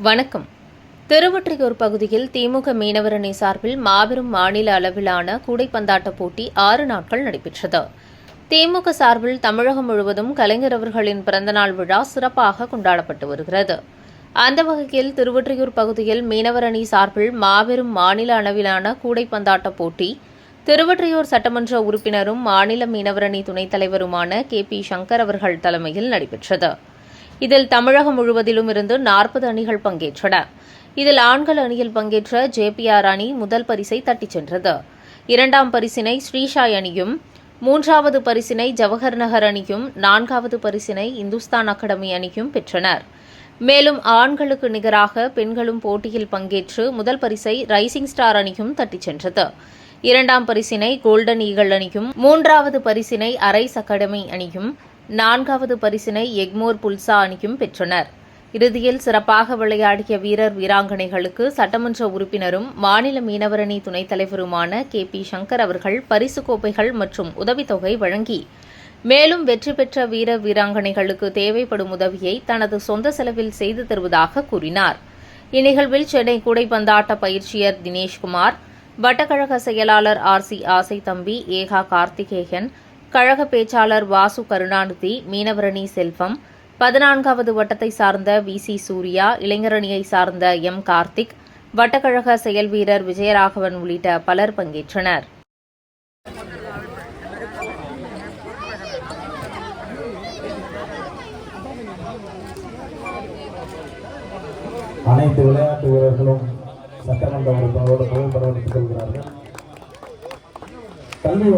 வணக்கம். திருவொற்றியூர் பகுதியில் திமுக மீனவரணி சார்பில் மாபெரும் மாநில அளவிலான கூடைப்பந்தாட்ட போட்டி ஆறு நாட்கள் நடைபெற்றது. திமுக சார்பில் தமிழகம் முழுவதும் கலைஞர் அவர்களின் பிறந்தநாள் விழா சிறப்பாக கொண்டாடப்பட்டு வருகிறது. அந்த வகையில் திருவொற்றியூர் பகுதியில் மீனவரணி சார்பில் மாபெரும் மாநில அளவிலான கூடைப்பந்தாட்ட போட்டி திருவொற்றியூர் சட்டமன்ற உறுப்பினரும் மாநில மீனவரணி துணைத் தலைவருமான கே பி சங்கர் அவர்கள் தலைமையில் நடைபெற்றது. இதில் தமிழகம் முழுவதிலும் இருந்து நாற்பது அணிகள் பங்கேற்றன. இதில் ஆண்கள் அணியில் பங்கேற்ற ஜேபிஆர் அணி முதல் பரிசை தட்டிச் சென்றது. இரண்டாம் பரிசினை ஸ்ரீஷாய் அணியும் மூன்றாவது பரிசினை ஜவஹர் நகர் அணியும் நான்காவது பரிசினை இந்துஸ்தான் அகாடமி அணியும் பெற்றனர். மேலும் ஆண்களுக்கு நிகராக பெண்களும் போட்டியில் பங்கேற்று முதல் பரிசை ரைசிங் ஸ்டார் அணியும் தட்டிச் சென்றது. இரண்டாம் பரிசினை கோல்டன் ஈகிள் அணியும் மூன்றாவது பரிசினை அரைஸ் அகாடமி அணியும் நான்காவது பரிசினை எக்மோர் புல்சா அணியும் பெற்றனர். இறுதியில் சிறப்பாக விளையாடிய வீரர் வீராங்கனைகளுக்கு சட்டமன்ற உறுப்பினரும் மாநில மீனவரணி துணைத் தலைவருமான கே. பி. சங்கர் அவர்கள் பரிசு கோப்பைகள் மற்றும் உதவித்தொகை வழங்கி மேலும் வெற்றி பெற்ற வீரர் வீராங்கனைகளுக்கு தேவைப்படும் உதவியை தனது சொந்த செலவில் செய்து தருவதாக கூறினார். இந்நிகழ்வில் சென்னை கூடைப்பந்தாட்ட பயிற்சியர் தினேஷ்குமார் வட்டக்கழக செயலாளர் ஆர். சி. ஆசை தம்பி ஏகா கார்த்திகேயன் கழக பேச்சாளர் வாசு கருணாநிதி மீனவரணி செல்வம் பதினான்காவது வட்டத்தை சார்ந்த வி. சி. சூர்யா இளைஞரணியை சார்ந்த எம். கார்த்திக் வட்டக்கழக செயல் வீரர் விஜயராகவன் உள்ளிட்ட பலர் பங்கேற்றனர். அனைத்து விளையாட்டு வீரர்களும் சட்டமன்ற உறுப்பினரோடு புகைப்படம் எடுத்துக் கொள்கிறார்கள். கல்வி